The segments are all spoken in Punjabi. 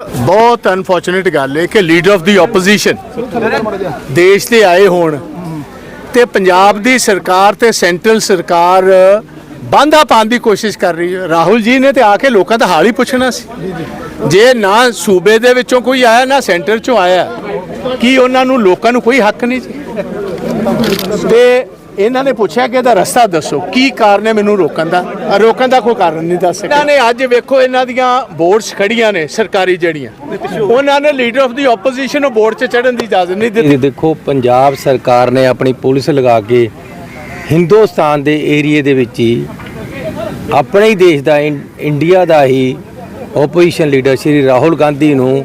ਬਹੁਤ ਅਨਫੋਰਚੂਨੇਟ ਗੱਲ ਹੈ ਕਿ ਲੀਡਰ ਆਫ ਦੀ ਆਪੋਜੀਸ਼ਨ ਦੇਸ਼ ਤੇ ਆਏ ਹੋਣ ਤੇ ਪੰਜਾਬ ਦੀ ਸਰਕਾਰ ਤੇ ਸੈਂਟਰਲ ਸਰਕਾਰ ਬਾਂਧਾ ਪਾਉਣ ਦੀ ਕੋਸ਼ਿਸ਼ ਕਰ ਰਹੀ ਹੈ। ਰਾਹੁਲ ਜੀ ਨੇ ਤੇ ਆ ਕੇ ਲੋਕਾਂ ਦਾ ਹਾਲ ਹੀ ਪੁੱਛਣਾ ਸੀ। ਜੇ ਨਾ ਸੂਬੇ ਦੇ ਵਿੱਚੋਂ ਕੋਈ ਆਇਆ, ਨਾ ਸੈਂਟਰ ਚੋਂ ਆਇਆ, ਕੀ ਉਹਨਾਂ ਨੂੰ ਲੋਕਾਂ ਨੂੰ ਕੋਈ ਹੱਕ ਨਹੀਂ ਜੀ ਤੇ ਇਹਨਾਂ ਨੇ ਪੁੱਛਿਆ ਕਿ ਇਹਦਾ ਰਸਤਾ ਦੱਸੋ ਕੀ ਕਾਰਨ ਹੈ ਮੈਨੂੰ ਰੋਕਣ ਦਾ? ਰੋਕਣ ਦਾ ਕੋਈ ਕਾਰਨ ਨਹੀਂ ਦੱਸ ਸਕਿਆ। ਇਹਨਾਂ ਨੇ ਅੱਜ ਵੇਖੋ ਇਹਨਾਂ ਦੀਆਂ ਬੋਰਡਸ ਖੜੀਆਂ ਨੇ ਸਰਕਾਰੀ ਜਿਹੜੀਆਂ। ਉਹਨਾਂ ਨੇ ਲੀਡਰ ਆਫ ਦੀ ਆਪੋਜੀਸ਼ਨ ਨੂੰ ਬੋਰਡ 'ਚ ਚੜਨ ਦੀ ਇਜਾਜ਼ਤ ਨਹੀਂ ਦਿੱਤੀ। ਇਹ ਦੇਖੋ ਪੰਜਾਬ ਸਰਕਾਰ ਨੇ ਆਪਣੀ ਪੁਲਿਸ ਲਗਾ ਕੇ ਹਿੰਦੁਸਤਾਨ ਦੇ ਏਰੀਏ ਦੇ ਵਿੱਚ ਹੀ ਆਪਣੇ ਹੀ ਦੇਸ਼ ਦਾ ਇੰਡੀਆ ਦਾ ਹੀ ਆਪੋਜੀਸ਼ਨ ਲੀਡਰ ਸ਼੍ਰੀ ਰਾਹੁਲ ਗਾਂਧੀ ਨੂੰ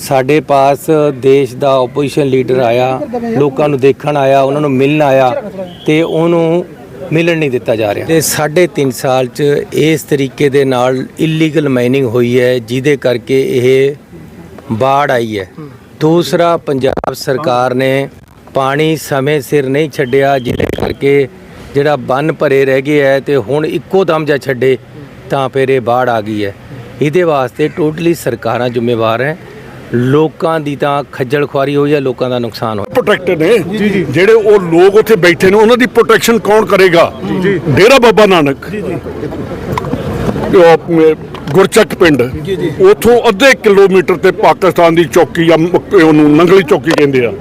ਸਾਡੇ ਪਾਸ ਦੇਸ਼ ਦਾ ਆਪੋਜੀਸ਼ਨ ਲੀਡਰ ਆਇਆ, ਲੋਕਾਂ ਨੂੰ ਦੇਖਣ ਆਇਆ, ਉਹਨਾਂ ਨੂੰ ਮਿਲਣ ਆਇਆ ਤੇ ਉਹਨੂੰ ਮਿਲਣ ਨਹੀਂ ਦਿੱਤਾ ਜਾ ਰਿਹਾ। ਤੇ ਸਾਢੇ 3 ਸਾਲ ਚ ਇਸ ਤਰੀਕੇ ਦੇ ਨਾਲ ਇਲੀਗਲ ਮਾਈਨਿੰਗ ਹੋਈ ਹੈ, ਜਿਹਦੇ ਕਰਕੇ ਇਹ ਬਾੜ ਆਈ ਹੈ। ਦੂਸਰਾ, ਪੰਜਾਬ ਸਰਕਾਰ ਨੇ ਪਾਣੀ ਸਮੇਂ ਸਿਰ ਨਹੀਂ ਛੱਡਿਆ, ਜਿਹਦੇ ਕਰਕੇ ਜਿਹੜਾ ਬੰਨ ਭਰੇ ਰਹਿ ਗਏ ਹੈ ਤੇ ਹੁਣ ਇੱਕੋ ਦਮ ਜਾਂ ਛੱਡੇ ਤਾਂ ਫਿਰ ਇਹ ਬਾੜ ਆ ਗਈ ਹੈ। ਇਹਦੇ ਵਾਸਤੇ ਟੋਟਲੀ ਸਰਕਾਰਾਂ ਜ਼ਿੰਮੇਵਾਰ ਹੈ। ਲੋਕਾਂ ਦੀ ਤਾਂ ਖੱਜਲ ਖੁਆਰੀ ਹੋਈ ਹੈ ਲੋਕਾਂ ਦਾ ਨੁਕਸਾਨ ਹੋਇਆ। ਪ੍ਰੋਟੈਕਟਡ ਨੇ। ਜਿਹੜੇ ਉਹ ਲੋਕ ਉੱਥੇ ਬੈਠੇ ਨੇ ਉਹਨਾਂ ਦੀ ਪ੍ਰੋਟੈਕਸ਼ਨ ਕੌਣ ਕਰੇਗਾ? ਡੇਰਾ ਬਾਬਾ ਨਾਨਕ। ਉਹ ਆਪਣੇ ਗੁਰਚੱਕ ਪਿੰਡ। ਉਥੋਂ ਅੱਧੇ ਕਿਲੋਮੀਟਰ ਤੇ ਪਾਕਿਸਤਾਨ ਦੀ ਚੌਕੀ ਆ ਉਹਨੂੰ ਨੰਗਲੀ ਚੌਕੀ ਕਹਿੰਦੇ ਆ।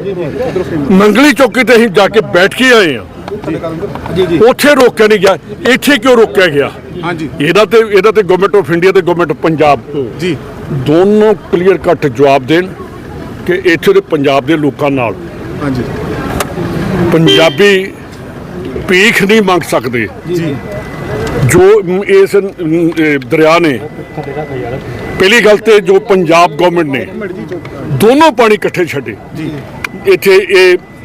ਨੰਗਲੀ ਚੌਕੀ ਤੇ ਅਸੀਂ ਜਾ ਕੇ ਬੈਠ ਕੇ ਆਏ ਆ। ਉੱਥੇ ਰੋਕਿਆ ਨਹੀਂ ਗਿਆ। ਇੱਥੇ ਕਿਉਂ ਰੋਕਿਆ ਗਿਆ? ਹਾਂਜੀ। ਇਹਦਾ ਤੇ ਇਹਦਾ ਤੇ ਗਵਰਨਮੈਂਟ ਆਫ ਇੰਡੀਆ ਤੇ ਗਵਰਨਮੈਂਟ ਆਫ ਪੰਜਾਬ। ਜੀ। ਦੋਨੋਂ ਕਲੀਅਰ ਕੱਟ ਜਵਾਬ ਦੇਣ ਕਿ ਇੱਥੇ ਦੇ ਪੰਜਾਬ ਦੇ ਲੋਕਾਂ ਨਾਲ ਹਾਂਜੀ। ਪੰਜਾਬੀ ਭੀਖ ਨਹੀਂ ਮੰਗ ਸਕਦੇ। ਜੀ। ਇਸ ਦਰਿਆ ਨੇ ਪਹਿਲੀ ਗੱਲ ਤੇ ਜੋ ਪੰਜਾਬ ਗਵਰਨਮੈਂਟ ਨੇ ਦੋਨੋਂ ਪਾਣੀ ਇਕੱਠੇ ਛੱਡੇ। ਜੀ। ਇੱਥੇ ਇਹ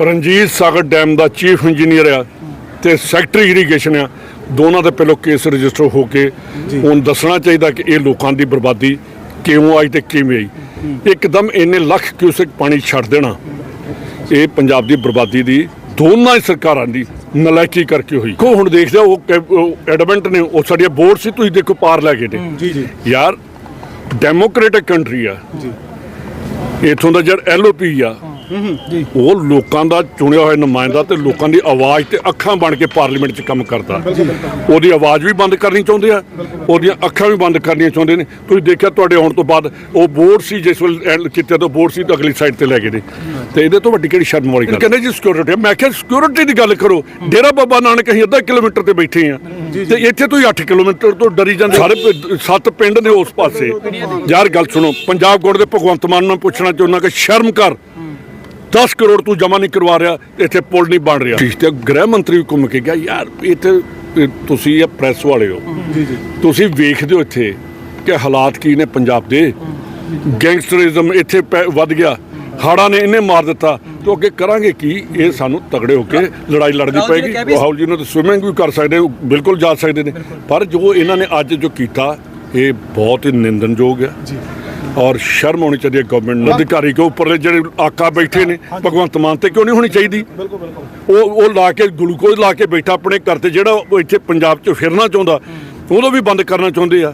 ਰਣਜੀਤ ਸਾਗਰ ਡੈਮ ਦਾ ਚੀਫ ਇੰਜੀਨੀਅਰ ਆ ਤੇ ਸੈਕਟਰੀ ਇਰੀਗੇਸ਼ਨ ਆ। ਦੋਨਾਂ ਦੇ ਪਹਿਲਾਂ ਕੇਸ ਰਜਿਸਟਰ ਹੋ ਕੇ ਹੁਣ ਦੱਸਣਾ ਚਾਹੀਦਾ ਕਿ ਇਹ ਲੋਕਾਂ ਦੀ ਬਰਬਾਦੀ ਕਿਉਂ ਆਈ ਤੇ ਕਿਵੇਂ ਆਈ। ਇੱਕਦਮ ਇੰਨੇ ਲੱਖ ਕਿਊਸਕ ਪਾਣੀ ਛੱਡ ਦੇਣਾ। ਇਹ ਪੰਜਾਬ ਦੀ ਬਰਬਾਦੀ ਦੀ ਦੋਨਾਂ ਹੀ ਸਰਕਾਰਾਂ ਦੀ ਨਲਾਇਕੀ ਕਰਕੇ ਹੋਈ। ਕੋ ਹੁਣ ਦੇਖਦੇ ਉਹ ਐਡਮੈਂਟ ਨੇ ਉਹ ਸਾਡੀਆਂ ਬੋਰਡ ਸੀ ਤੁਸੀਂ ਦੇਖੋ ਪਾਰ ਲੈ ਗਏ ਨੇ। ਜੀ ਜੀ। ਯਾਰ ਡੈਮੋਕ੍ਰੈਟਿਕ ਕੰਟਰੀ ਆ। ਜੀ। ਇਥੋਂ ਦਾ ਜਿਹੜਾ ਐਲਓਪੀ ਆ ਜੀ। ਉਹ ਲੋਕਾਂ ਦਾ ਚੁਣਿਆ ਹੋਇਆ ਨੁਮਾਇੰਦਾ ਤੇ ਲੋਕਾਂ ਦੀ ਆਵਾਜ਼ ਤੇ ਅੱਖਾਂ ਬਣ ਕੇ ਪਾਰਲੀਮੈਂਟ 'ਚ ਕੰਮ ਕਰਦਾ। ਉਹਦੀ ਆਵਾਜ਼ ਵੀ ਬੰਦ ਕਰਨੀ ਚਾਹੁੰਦੇ ਆ ਉਹਦੀਆਂ ਅੱਖਾਂ ਵੀ ਬੰਦ ਕਰਨੀਆਂ ਚਾਹੁੰਦੇ ਨੇ। ਤੁਸੀਂ ਦੇਖਿਆ ਤੁਹਾਡੇ ਆਉਣ ਤੋਂ ਬਾਅਦ ਉਹ ਬੋਰਡ ਸੀ ਜਿਸ ਵੇਲੇ ਕਿਤੇ ਤੋਂ ਬੋਰਡ ਸੀ ਤਾਂ ਅਗਲੀ ਸਾਈਡ ਤੇ ਲੈ ਗਏ ਨੇ। ਤੇ ਇਹਦੇ ਤੋਂ ਵੱਡੀ ਕਿਹੜੀ ਸ਼ਰਮ ਵਾਲੀ ਗੱਲ? ਕਹਿੰਦੇ ਜੀ ਸਿਕਿਉਰਿਟੀ ਮੈਂ ਕਿਹਾ ਸਿਕਿਉਰਿਟੀ ਦੀ ਗੱਲ ਕਰੋ। ਡੇਰਾ ਬਾਬਾ ਨਾਨਕ ਅਸੀਂ ਅੱਧਾ ਕਿਲੋਮੀਟਰ ਤੇ ਬੈਠੇ ਆ ਤੇ ਇੱਥੇ ਤੁਸੀਂ 8 ਕਿਲੋਮੀਟਰ ਤੋਂ ਡਰੀ ਜਾਂਦੇ। ਸਾਰੇ ਸੱਤ ਪਿੰਡ ਨੇ ਉਸ ਪਾਸੇ। ਯਾਰ ਗੱਲ ਸੁਣੋ ਪੰਜਾਬ ਗੋੜ ਦੇ ਭਗਵੰਤ ਮਾਨ ਨੂੰ ਪੁੱਛਣਾ ਚਾਹੁੰਦਾ ਕਿ ਸ਼ਰਮ ਕਰ। 10 ਕਰੋੜ ਤੂੰ ਜਮਾ ਨਹੀਂ ਕਰਵਾ ਰਿਹਾ ਇੱਥੇ ਪੁਲ ਨਹੀਂ ਬਣ ਰਿਹਾ। ਤੇ ਗ੍ਰਹਿ ਮੰਤਰੀ ਵੀ ਘੁੰਮ ਕੇ ਗਿਆ ਯਾਰ ਇੱਥੇ ਤੁਸੀਂ ਇਹ ਪ੍ਰੈਸ ਵਾਲੇ ਹੋ। ਤੁਸੀਂ ਵੇਖਦੇ ਹੋ ਇੱਥੇ ਕਿ ਹਾਲਾਤ ਕੀ ਨੇ ਪੰਜਾਬ ਦੇ। ਗੈਂਗਸਟਰਿਜ਼ਮ ਇੱਥੇ ਪੈ- ਵੱਧ ਗਿਆ। ਹਾੜਾ ਨੇ ਇਹਨੇ ਮਾਰ ਦਿੱਤਾ। ਤੇ ਅੱਗੇ ਕਰਾਂਗੇ ਕੀ? ਇਹ ਸਾਨੂੰ ਤਗੜੇ ਹੋ ਕੇ ਲੜਾਈ ਲੜਨੀ ਪਏਗੀ। ਰਾਹੁਲ ਜੀ ਨੂੰ ਤਾਂ ਸਵਿਮਿੰਗ ਵੀ ਕਰ ਸਕਦੇ ਬਿਲਕੁਲ ਜਾ ਸਕਦੇ ਨੇ। ਪਰ ਜੋ ਇਹਨਾਂ ਨੇ ਅੱਜ ਜੋ ਕੀਤਾ ਇਹ ਬਹੁਤ ਹੀ ਨਿੰਦਨਯੋਗ ਹੈ। ਜੀ। ਔਰ ਸ਼ਰਮ ਹੋਣੀ ਚਾਹੀਦੀ ਹੈ ਗਵਰਨਮੈਂਟ ਨੂੰ। ਅਧਿਕਾਰੀ ਕੇ ਉੱਪਰਲੇ ਜਿਹੜੇ ਆਕਾ ਬੈਠੇ ਨੇ? ਭਗਵੰਤ ਮਾਨ ਤੇ ਕਿਉਂ ਨਹੀਂ ਹੋਣੀ ਚਾਹੀਦੀ? ਬਿਲਕੁਲ ਬਿਲਕੁਲ। ਉਹ ਉਹ ਲਾ ਕੇ ਗਲੂਕੋਜ਼ ਲਾ ਕੇ ਬੈਠਾ ਆਪਣੇ ਘਰ ਤੇ ਜਿਹੜਾ ਇੱਥੇ ਪੰਜਾਬ 'ਚ ਫਿਰਨਾ ਚਾਹੁੰਦਾ ਉਹਦੋਂ ਵੀ ਬੰਦ ਕਰਨਾ ਚਾਹੁੰਦੇ ਆ।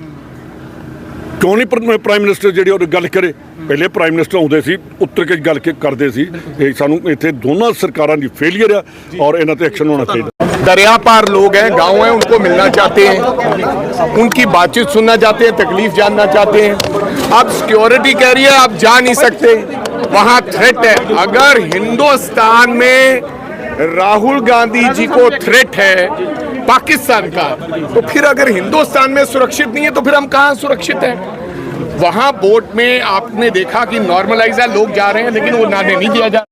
ਕਿਉਂ ਨਹੀਂ ਪ੍ਰ- ਪ੍ਰਾਈਮ ਮਿਨਿਸਟਰ ਜਿਹੜੀ ਉਹ ਗੱਲ ਕਰੇ? ਪਹਿਲੇ ਪ੍ਰਾਈਮ ਮਿਨਿਸਟਰ ਆਉਂਦੇ ਸੀ ਉੱਤਰ ਕੇ ਗੱਲ ਕੇ ਕਰਦੇ ਸੀ। ਇਹ ਸਾਨੂੰ ਇੱਥੇ ਦੋਨਾਂ ਸਰਕਾਰਾਂ ਦੀ ਫੇਲਿਅਰ ਆ ਔਰ ਇਹਨਾਂ ਤੇ ਐਕਸ਼ਨ ਹੋਣਾ ਚਾਹੀਦਾ। दरिया पार लोग हैं, गाँव हैं, उनको मिलना चाहते हैं। उनकी बातचीत सुनना चाहते हैं, तकलीफ़ जानना चाहते हैं। अब सिक्योरिटी कह रही है, आप जा नहीं सकते। वहाँ थ्रेट है। अगर हिंदुस्तान में राहुल गांधी जी को थ्रेट है, पाकिस्तान का तो फिर अगर हिंदुस्तान में सुरक्षित नहीं है तो फिर हम कहाँ सुरक्षित हैं? वहाँ बोट में आपने देखा कि नॉर्मलाइज है, लोग जा रहे हैं, लेकिन वो नाने नहीं दिया जा